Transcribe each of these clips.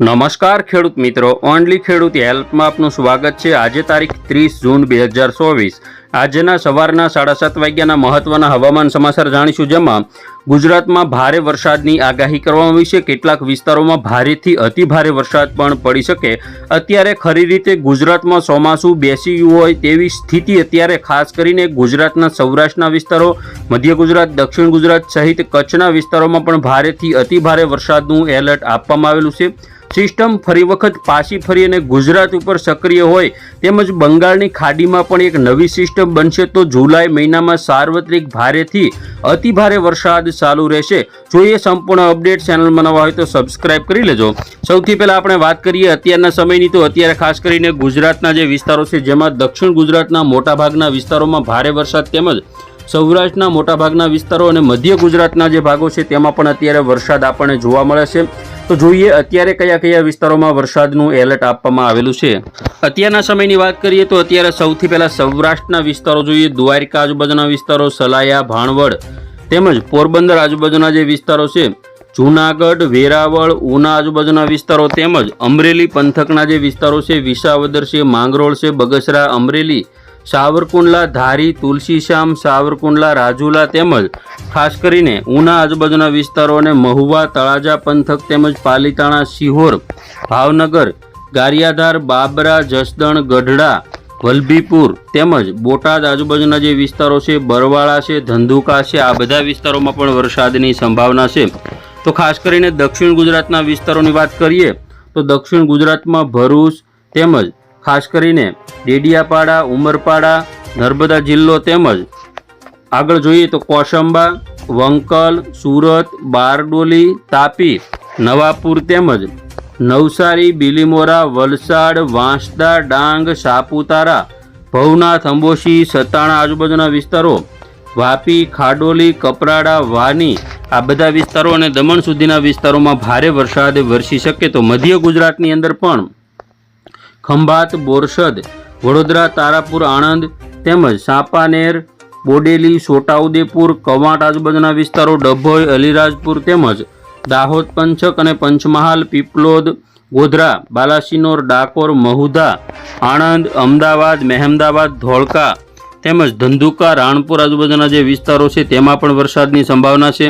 નમસ્કાર ખેડૂત મિત્રો, ઓનલી ખેડૂત હેલ્પમાં આપનું સ્વાગત છે. આજે તારીખ ત્રીસ જૂન બે હજાર ચોવીસ. આજના સવારના સાડા સાત વાગ્યાના મહત્વના હવામાન સમાચાર જાણીશું, જેમાં ગુજરાતમાં ભારે વરસાદની આગાહી કરવામાં આવી છે. કેટલાક વિસ્તારોમાં ભારેથી અતિ ભારે વરસાદ પણ પડી શકે. અત્યારે ખરી રીતે ગુજરાતમાં ચોમાસું બેસી ગયું હોય તેવી સ્થિતિ અત્યારે, ખાસ કરીને ગુજરાતના સૌરાષ્ટ્રના વિસ્તારો, મધ્ય ગુજરાત, દક્ષિણ ગુજરાત સહિત કચ્છના વિસ્તારોમાં પણ ભારેથી અતિ ભારે વરસાદનું એલર્ટ આપવામાં આવેલું છે. સિસ્ટમ ફરી વખત પાછી ફરી અને ગુજરાત ઉપર સક્રિય હોય તેમજ બંગાળની ખાડીમાં પણ એક નવી સિસ્ટમ બનશે તો જુલાઈ મહિનામાં સાર્વત્રિક ભારેથી અતિ ભારે વરસાદ ચાલુ રહેશે. જોઈએ સંપૂર્ણ અપડેટ ચેનલમાં નવા હોય તો સબસ્ક્રાઇબ કરી લેજો. સૌથી પહેલાં આપણે વાત કરીએ અત્યારના સમયની તો અત્યારે ખાસ કરીને ગુજરાતના જે વિસ્તારો છે જેમાં દક્ષિણ ગુજરાતના મોટાભાગના વિસ્તારોમાં ભારે વરસાદ તેમજ સૌરાષ્ટ્રના મોટાભાગના વિસ્તારો અને મધ્ય ગુજરાતના જે ભાગો છે તેમાં પણ અત્યારે વરસાદ આપણને જોવા મળે છે. તો જોઈએ અત્યારે કયા કયા વિસ્તારોમાં વરસાદનું એલર્ટ આપવામાં આવેલું છે. અત્યારના સમયની વાત કરીએ તો અત્યારે સૌથી પહેલાં સૌરાષ્ટ્રના વિસ્તારો જોઈએ. દ્વારિકા આજુબાજુના વિસ્તારો, સલાયા, ભાણવડ તેમજ પોરબંદર આજુબાજુના જે વિસ્તારો છે, જૂનાગઢ, વેરાવળ, ઉના આજુબાજુના વિસ્તારો તેમજ અમરેલી પંથકના જે વિસ્તારો છે, વિસાવદર છે, માંગરોળ છે, બગસરા, અમરેલી સાવરકુંડલા, ધારી, તુલસીશ્યામ, સાવરકુંડલા, રાજુલા તેમજ ખાસ કરીને ઉના આજુબાજુના વિસ્તારો અને મહુવા, તળાજા પંથક તેમજ પાલીતાણા સિહોર ભાવનગર, ગારિયાધાર, બાબરા, જસદણ, ગઢડા, વલભીપુર તેમજ બોટાદ આજુબાજુના જે વિસ્તારો છે, બરવાળા છે, ધંધુકા છે, આ બધા વિસ્તારોમાં પણ વરસાદની સંભાવના છે. તો ખાસ કરીને દક્ષિણ ગુજરાતના વિસ્તારોની વાત કરીએ, તો દક્ષિણ ગુજરાતમાં ભરૂચ તેમજ ખાસ કરીને ડેડિયાપાડા, ઉમરપાડા, નર્મદા જિલ્લો તેમજ આગળ જોઈએ તો કોશંબા વંકલ, સુરત, બારડોલી, તાપી, નવાપુર તેમજ નવસારી, બિલીમોરા, વલસાડ, વાંસદા, ડાંગ, સાપુતારા, ભવનાથ, અંબોશી, સતાણા આજુબાજુના વિસ્તારો, વાપી, ખાડોલી, કપરાડા, વાની આ બધા વિસ્તારો અને દમણ સુધીના વિસ્તારોમાં ભારે વરસાદ વરસી શકે તો મધ્ય ગુજરાતની અંદર પણ ખંભાત, બોરસદ, વડોદરા, તારાપુર, આણંદ તેમજ સાપાનેર બોડેલી, છોટાઉદેપુર, કવાંટ આજુબાજુના વિસ્તારો, ડભોઈ, અલીરાજપુર તેમજ દાહોદ પંચક અને પંચમહાલ, પીપલોદ, ગોધરા, બાલાસિનોર, ડાકોર, મહુધા, આણંદ, અમદાવાદ, મહેમદાવાદ, ધોળકા તેમજ ધંધુકા, રાણપુર આજુબાજુના જે વિસ્તારો છે તેમાં પણ વરસાદની સંભાવના છે.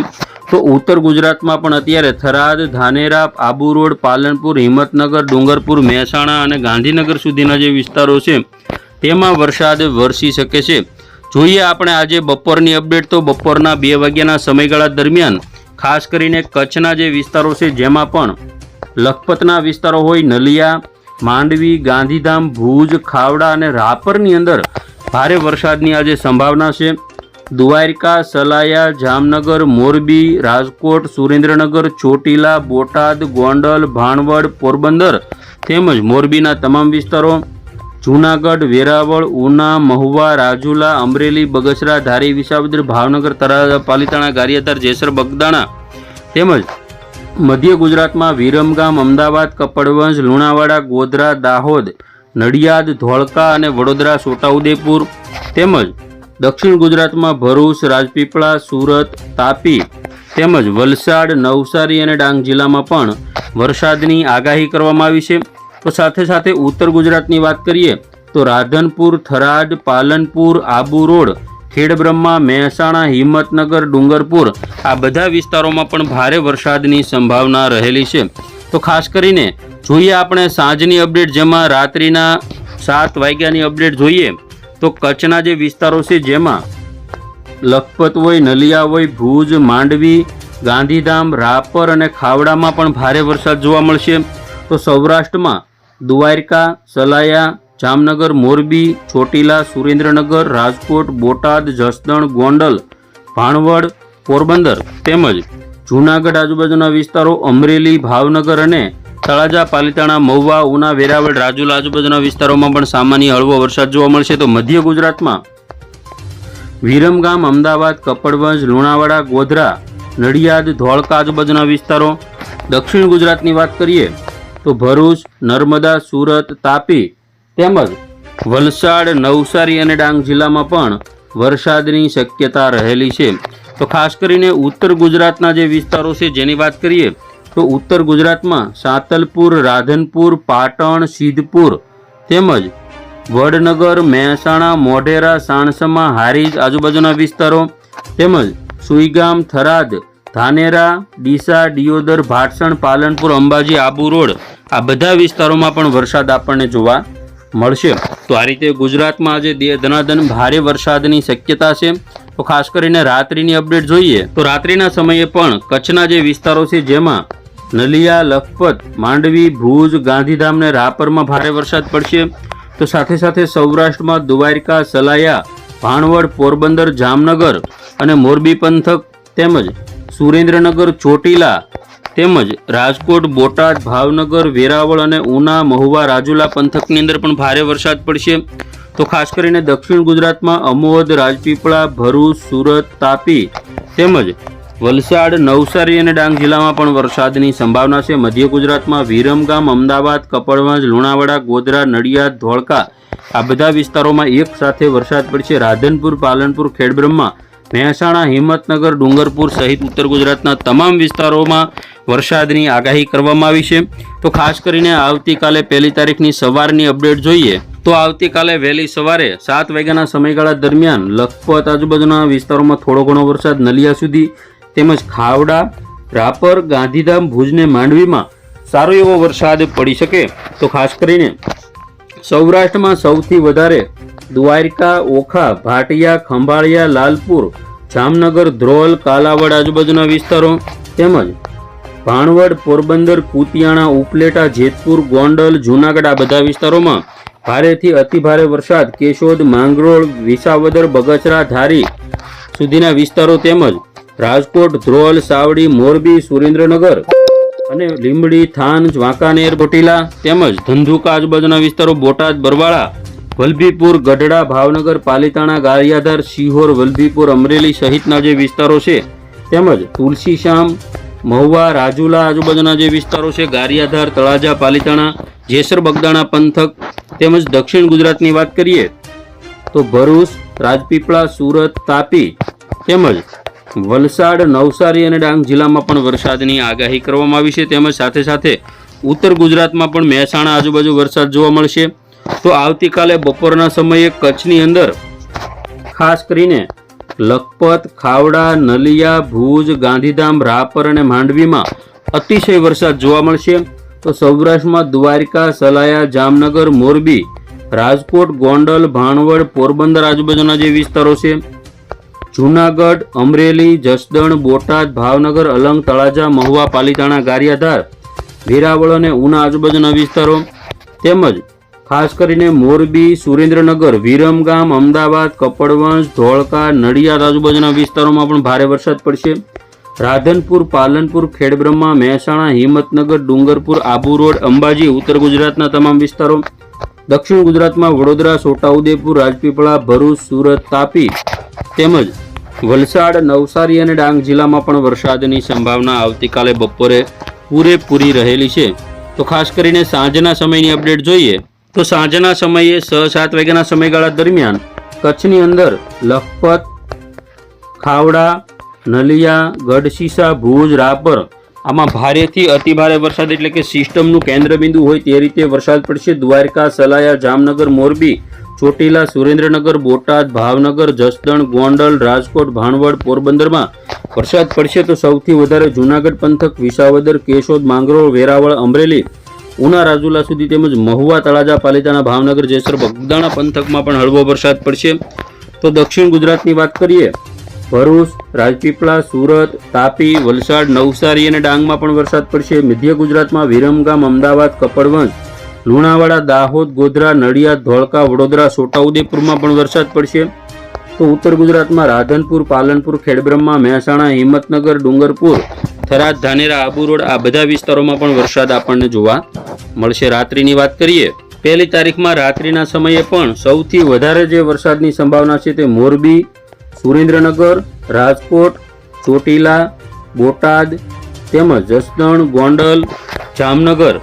તો ઉત્તર ગુજરાતમાં પણ અત્યારે થરાદ, ધાનેરા, આબુ રોડ, પાલનપુર, હિંમતનગર, ડુંગરપુર, મહેસાણા અને ગાંધીનગર સુધીના જે વિસ્તારો છે, તેમાં વરસાદ વરસી શકે છે. જોઈએ આપણે આજે બપોરની અપડેટ તો બપોરના બે વાગ્યાના સમયગાળા દરમિયાન ખાસ કરીને કચ્છના જે વિસ્તારો છે, જેમાં પણ લખપતના વિસ્તારો હોય, નલિયા, માંડવી, ગાંધીધામ, ભુજ, ખાવડા અને રાપરની અંદર ભારે વરસાદની આજે સંભાવના છે. દ્વારકા, સલાયા, જામનગર, મોરબી, રાજકોટ, સુરેન્દ્રનગર, ચોટીલા, બોટાદ, ગોંડલ, ભાણવડ, પોરબંદર તેમજ મોરબીના તમામ વિસ્તારો. જૂનાગઢ, વેરાવળ, ઉના, મહુવા, રાજુલા, અમરેલી, બગસરા, ધારી, વિસાવદર, ભાવનગર, તળાજા, પાલીતાણા, ગારિયાધાર, જેસર, બગદાણા તેમજ મધ્ય ગુજરાતમાં વિરમગામ, અમદાવાદ, કપડવંજ, લુણાવાડા, ગોધરા, દાહોદ, નડિયાદ, ધોળકા અને વડોદરા, છોટાઉદેપુર તેમજ દક્ષિણ ગુજરાતમાં ભરૂચ, રાજપીપળા, સુરત, તાપી તેમજ વલસાડ, નવસારી અને ડાંગ જિલ્લામાં પણ વરસાદની આગાહી કરવામાં આવી છે. તો સાથે સાથે ઉત્તર ગુજરાતની વાત કરીએ તો રાધનપુર, થરાદ, પાલનપુર, આબુ રોડ, ખેડબ્રહ્મા, મહેસાણા, હિંમતનગર, ડુંગરપુર આ બધા વિસ્તારોમાં પણ ભારે વરસાદની સંભાવના રહેલી છે. તો ખાસ કરીને જોઈએ આપણે સાંજની અપડેટ જેમાં રાત્રિના સાત વાગ્યાની અપડેટ જોઈએ તો કચ્છના જે વિસ્તારો છે જેમાં લખપત હોય, નલિયા હોય, ભુજ, માંડવી, ગાંધીધામ, રાપર અને ખાવડામાં પણ ભારે વરસાદ જોવા મળશે. તો સૌરાષ્ટ્રમાં દ્વારકા, સલાયા, જામનગર, મોરબી, ચોટીલા, સુરેન્દ્રનગર, રાજકોટ, બોટાદ, જસદણ, ગોંડલ, ભાણવડ, પોરબંદર તેમજ જૂનાગઢ આજુબાજુના વિસ્તારો અમરેલી, ભાવનગર અને તળાજા, પાલીતાણા, મહુવા, ઉના, વેરાવળ, રાજુલા, આજુબાજુના વિસ્તારોમાં પણ સામાન્ય હળવો વરસાદ જોવા મળશે. તો મધ્ય ગુજરાતમાં વિરમગામ અમદાવાદ, કપડવંજ, લુણાવાડા, ગોધરા, નડિયાદ, ધોળકા આજુબાજુના વિસ્તારો. દક્ષિણ ગુજરાતની વાત કરીએ તો ભરૂચ, નર્મદા, સુરત, તાપી તેમજ વલસાડ, નવસારી અને ડાંગ જિલ્લામાં પણ વરસાદની શક્યતા રહેલી છે. તો ખાસ કરીને ઉત્તર ગુજરાતના જે વિસ્તારો છે, જેની વાત કરીએ તો ઉત્તર ગુજરાતમાં સાતલપુર, રાધનપુર, પાટણ, સિદ્ધપુર તેમજ વડનગર, મહેસાણા, મોઢેરા, સાણસમા, હારીજ આજુબાજુના વિસ્તારો તેમજ સુઈગામ, થરાદ, ધાનેરા, ડીસા, દિયોદર, ભાટસણ, પાલનપુર, અંબાજી, આબુ રોડ આ બધા વિસ્તારોમાં પણ વરસાદ આપણને જોવા મળશે. તો આ રીતે ગુજરાતમાં આજે ધનાધન ભારે વરસાદની શક્યતા છે. તો ખાસ કરીને રાત્રિની અપડેટ જોઈએ તો રાત્રિના સમયે પણ કચ્છના જે વિસ્તારો છે જેમાં નલિયા, લખપત, માંડવી, ભુજ, ગાંધીધામ ને રાપરમાં ભારે વરસાદ પડશે. તો સાથે સાથે સૌરાષ્ટ્રમાં દ્વારકા, સલાયા, ભાણવડ, પોરબંદર, જામનગર અને મોરબી પંથક તેમજ સુરેન્દ્રનગર, ચોટીલા તેમજ રાજકોટ, બોટાદ, ભાવનગર, વેરાવળ અને ઉના, મહુવા, રાજુલા પંથકની અંદર પણ ભારે વરસાદ પડશે. તો ખાસ કરીને દક્ષિણ ગુજરાતમાં અમોદ, રાજપીપળા, ભરૂચ, સુરત, તાપી તેમજ વલસાડ, નવસારી અને ડાંગ જિલ્લામાં પણ વરસાદની સંભાવના છે. મધ્ય ગુજરાતમાં વિરમગામ અમદાવાદ, કપડવંજ, લુણાવાડા, ગોધરા, નડિયાદ, ધોળકા આ બધા વિસ્તારોમાં એક સાથે વરસાદ પડશે રાધનપુર, પાલનપુર, ખેડબ્રહ્મા, મહેસાણા, હિંમતનગર, ડુંગરપુર સહિત ઉત્તર ગુજરાતના તમામ વિસ્તારોમાં વરસાદની આગાહી કરવામાં આવી છે. તો ખાસ કરીને આવતીકાલે પહેલી તારીખની સવારની અપડેટ જોઈએ તો આવતીકાલે વહેલી સવારે સાત વાગ્યાના સમયગાળા દરમિયાન લખપત આજુબાજુના વિસ્તારોમાં થોડો ઘણો વરસાદ, નલિયા સુધી તેમજ ખાવડા, રાપર, ગાંધીધામ, ભુજને માંડવીમાં સારો એવો વરસાદ પડી શકે તો ખાસ કરીને સૌરાષ્ટ્રમાં સૌથી વધારે દ્વારકા, ઓખા, ભાટિયા, ખંભાળિયા, લાલપુર, જામનગર, ધ્રોલ, કાલાવડ આજુબાજુના વિસ્તારો તેમજ ભાણવડ, પોરબંદર, કુતિયાણા, ઉપલેટા, જેતપુર, ગોંડલ, જૂનાગઢ આ બધા વિસ્તારોમાં ભારેથી અતિભારે વરસાદ કેશોદ, માંગરોળ, વિસાવદર, બગસરા, ધારી સુધીના વિસ્તારો તેમજ રાજકોટ, ધ્રોલ, સાવડી, મોરબી, સુરેન્દ્રનગર અને લીંબડી થાન વાંકાનેર ભટીલા તેમજ ધંધુકા આજુબાજુના વિસ્તારો બોટાદ, બરવાળા, વલભીપુર, ગઢડા, ભાવનગર, પાલિતાણા, ગારિયાધાર, શિહોર, વલભીપુર, અમરેલી સહિતના જે વિસ્તારો છે તેમજ તુલસીશ્યામ મહુવા, રાજુલા આજુબાજુના જે વિસ્તારો છે ગારિયાધાર, તળાજા, પાલીતાણા, જેસર, બગદાણા, પંથક તેમજ દક્ષિણ ગુજરાતની વાત કરીએ તો ભરૂચ, રાજપીપળા, સુરત, તાપી તેમજ વલસાડ, નવસારી અને ડાંગ જિલ્લામાં પણ વરસાદની આગાહી કરવામાં આવી છે. તેમજ સાથે સાથે ઉત્તર ગુજરાતમાં પણ મહેસાણા આજુબાજુ વરસાદ જોવા મળશે. તો આવતીકાલે બપોરના સમયે કચ્છની અંદર ખાસ કરીને લખપત, ખાવડા, નલિયા, ભુજ, ગાંધીધામ, રાપર અને માંડવીમાં અતિશય વરસાદ જોવા મળશે. તો સૌરાષ્ટ્રમાં દ્વારકા, સલાયા, જામનગર, મોરબી, રાજકોટ, ગોંડલ, ભાણવડ, પોરબંદર આજુબાજુના જે વિસ્તારો છે જૂનાગઢ, અમરેલી, જસદણ, બોટાદ, ભાવનગર, અલંગ, તળાજા, મહુવા, પાલીતાણા, ગારિયાધાર, વેરાવળ અને ઉના આજુબાજુના વિસ્તારો. તેમજ ખાસ કરીને મોરબી, સુરેન્દ્રનગર, વિરમગામ, અમદાવાદ, કપડવંશ, ધોળકા, નડિયાદ આજુબાજુના વિસ્તારોમાં પણ ભારે વરસાદ પડશે. રાધનપુર, પાલનપુર, ખેડબ્રહ્મા, મહેસાણા, હિંમતનગર, ડુંગરપુર, આબુ રોડ, અંબાજી, ઉત્તર ગુજરાતના તમામ વિસ્તારો. દક્ષિણ ગુજરાતમાં વડોદરા છોટાઉદેપુર રાજપીપળા, ભરૂચ, સુરત, તાપી. તેમજ વલસાડ, નવસારી અને ડાંગ જિલ્લામાં પણ વરસાદની સંભાવના આવતીકાલે બપોરે પૂરેપૂરી રહેલી છે. તો ખાસ કરીને સાંજના સમયની અપડેટ જોઈએ તો સાંજના સમયે છ સાત વાગ્યાના સમયગાળા દરમિયાન કચ્છની અંદર લખપત, ખાવડા, નલિયા, ગઢશીસા, ભુજ, રાપર આમાં ભારેથી અતિભારે વરસાદ એટલે કે સિસ્ટમનું કેન્દ્રબિંદુ હોય તે રીતે વરસાદ પડશે. દ્વારકા, સલાયા, જામનગર, મોરબી ચોટીલા સુરેન્દ્રનગર, બોટાદ, ભાવનગર, જસદણ, ગોંડલ, રાજકોટ, ભાણવડ, પોરબંદરમાં વરસાદ પડશે તો સૌથી વધારે જૂનાગઢ પંથક, વિસાવદર, કેશોદ, માંગરોળ, વેરાવળ, અમરેલી, ઉના, રાજુલા સુધી તેમજ મહુવા, તળાજા પાલિતાણા ભાવનગર, જેસર, બગદાણા પંથકમાં પણ હળવો વરસાદ પડશે. તો દક્ષિણ ગુજરાતની વાત કરીએ, ભરૂચ, રાજપીપળા, સુરત, તાપી, વલસાડ, નવસારી અને ડાંગમાં પણ વરસાદ પડશે. મધ્ય ગુજરાતમાં વિરમગામ, અમદાવાદ, કપડવંજ લુણાવાડા, દાહોદ, ગોધરા, નડિયાદ, ધોળકા, વડોદરા છોટાઉદેપુરમાં પણ વરસાદ પડશે. તો ઉત્તર ગુજરાતમાં રાધનપુર, પાલનપુર, ખેડબ્રહ્મા, મહેસાણા, હિંમતનગર, ડુંગરપુર, થરાદ, ધાનેરા, આબુ રોડ આ બધા વિસ્તારોમાં પણ વરસાદ આપણને જોવા મળશે. રાત્રિની વાત કરીએ, પહેલી તારીખમાં રાત્રિના સમયે પણ સૌથી વધારે જે વરસાદની સંભાવના છે તે મોરબી, સુરેન્દ્રનગર, રાજકોટ, ચોટીલા, બોટાદ, તેમજ જસદણ, ગોંડલ, જામનગર,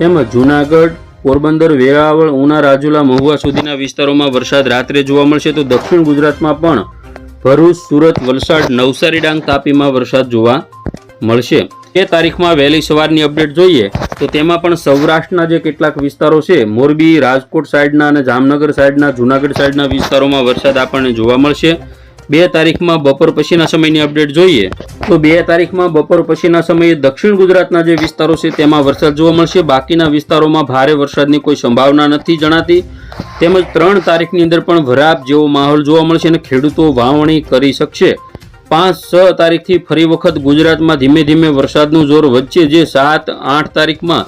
તેમજ જૂનાગઢ પોરબંદર, વેરાવળ, ઉના, રાજુલા, મહુવા સુધીના વિસ્તારોમાં વરસાદ રાત્રે જોવા મળશે તો દક્ષિણ ગુજરાતમાં પણ ભરૂચ, સુરત, વલસાડ, નવસારી ડાંગ તાપીમાં વરસાદ જોવા મળશે. એ તારીખમાં વહેલી સવારની અપડેટ જોઈએ તો તેમાં પણ સૌરાષ્ટ્રના જે કેટલાક વિસ્તારો છે, મોરબી, રાજકોટ સાઈડના અને જામનગર સાઈડના, જૂનાગઢ સાઈડના વિસ્તારોમાં વરસાદ આપણને જોવા મળશે. બે તારીખમાં બપોર પછીના સમયની અપડેટ જોઈએ તો બે તારીખમાં બપોર પછીના સમયે દક્ષિણ ગુજરાતના જે વિસ્તારો છે તેમાં વરસાદ જોવા મળશે. બાકીના વિસ્તારોમાં ભારે વરસાદની કોઈ સંભાવના નથી જણાતી. તેમજ ત્રણ તારીખની અંદર પણ વરાપ જેવો માહોલ જોવા મળશે અને ખેડૂતો વાવણી કરી શકશે. પાંચ છ તારીખથી ફરી વખત ગુજરાતમાં ધીમે ધીમે વરસાદનું જોર વધશે. જે સાત આઠ તારીખમાં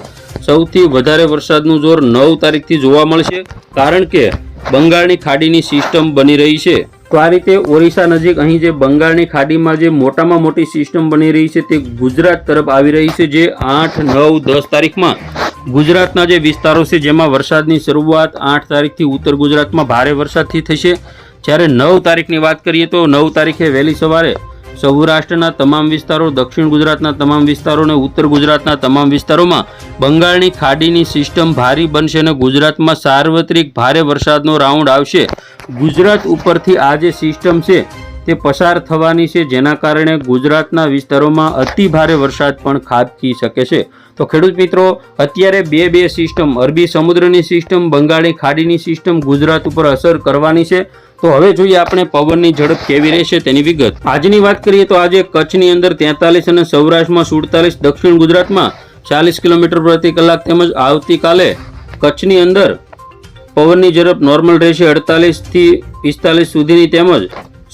સૌથી વધારે વરસાદનું જોર નવ તારીખથી જોવા મળશે. કારણ કે બંગાળની ખાડીની સિસ્ટમ બની રહી છે. તો આ રીતે ઓરિસ્સા નજીક અહીં જે બંગાળની ખાડીમાં જે મોટામાં મોટી સિસ્ટમ બની રહી છે તે ગુજરાત તરફ આવી રહી છે, જે આઠ, નવ, દસ તારીખમાં ગુજરાતના જે વિસ્તારો છે જેમાં વરસાદની શરૂઆત આઠ તારીખથી ઉત્તર ગુજરાતમાં ભારે વરસાદથી થશે. જ્યારે નવ તારીખની વાત કરીએ તો નવ તારીખે વહેલી સવારે સૌરાષ્ટ્રના તમામ વિસ્તારો, દક્ષિણ ગુજરાતના તમામ વિસ્તારો અને ઉત્તર ગુજરાતના તમામ વિસ્તારોમાં બંગાળની ખાડીની સિસ્ટમ ભારી બનશે અને ગુજરાતમાં સાર્વત્રિક ભારે વરસાદનો રાઉન્ડ આવશે. ગુજરાત ઉપરથી આ જે સિસ્ટમ છે તે પસાર થવાની છે, જેના કારણે ગુજરાતના વિસ્તારોમાં અતિ ભારે વરસાદ પણ ખાબકી શકે છે. તો ખેડૂત મિત્રો, અત્યારે બે બે સિસ્ટમ, અરબી સમુદ્રની સિસ્ટમ, બંગાળી ખાડીની સિસ્ટમ ગુજરાત ઉપર અસર કરવાની છે. તો હવે જોઈએ આપણે પવનની ઝડપ કેવી રહેશે તેની વિગત. આજની વાત કરીએ તો આજે કચ્છની અંદર તેતાલીસ અને સૌરાષ્ટ્રમાં સુડતાલીસ, દક્ષિણ ગુજરાતમાં ચાલીસ કિલોમીટર પ્રતિ કલાક તેમજ આવતીકાલે કચ્છની અંદર પવનની ઝડપ નોર્મલ રહેશે અડતાલીસથી પિસ્તાલીસ સુધીની તેમજ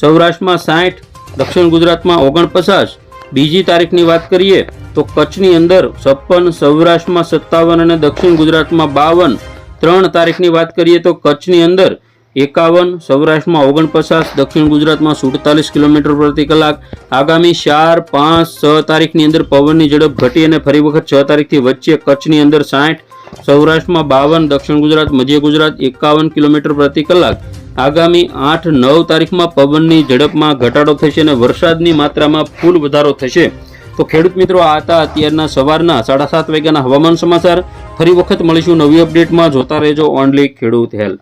સૌરાષ્ટ્રમાં સાઠ, દક્ષિણ ગુજરાતમાં ઓગણપચાસ. બીજી તારીખની વાત કરીએ તો કચ્છની અંદર છપ્પન, સૌરાષ્ટ્રમાં સત્તાવન અને દક્ષિણ ગુજરાતમાં બાવન. ત્રણ તારીખની વાત કરીએ તો કચ્છની અંદર એકાવન, સૌરાષ્ટ્રમાં ઓગણપચાસ, દક્ષિણ ગુજરાતમાં સુડતાલીસ કિલોમીટર પ્રતિ કલાક. આગામી ચાર, પાંચ, છ તારીખની અંદર પવનની ઝડપ ઘટી અને ફરી વખત છ તારીખથી વચ્ચે કચ્છની અંદર સાઠ, સૌરાષ્ટ્રમાં બાવન, દક્ષિણ ગુજરાત, મધ્ય ગુજરાત એકાવન કિલોમીટર પ્રતિ કલાક. આગામી આઠ, નવ તારીખમાં પવનની ઝડપમાં ઘટાડો થશે અને વરસાદની માત્રામાં ફૂલ વધારો થશે. તો ખેડૂત મિત્રો, આ હતા અત્યારના સવારના સાડા સાત વાગ્યાના હવામાન સમાચાર. ફરી વખત મળીશું નવી અપડેટમાં. જોતા રહેજો ઓનલી ખેડૂત હેલ્પ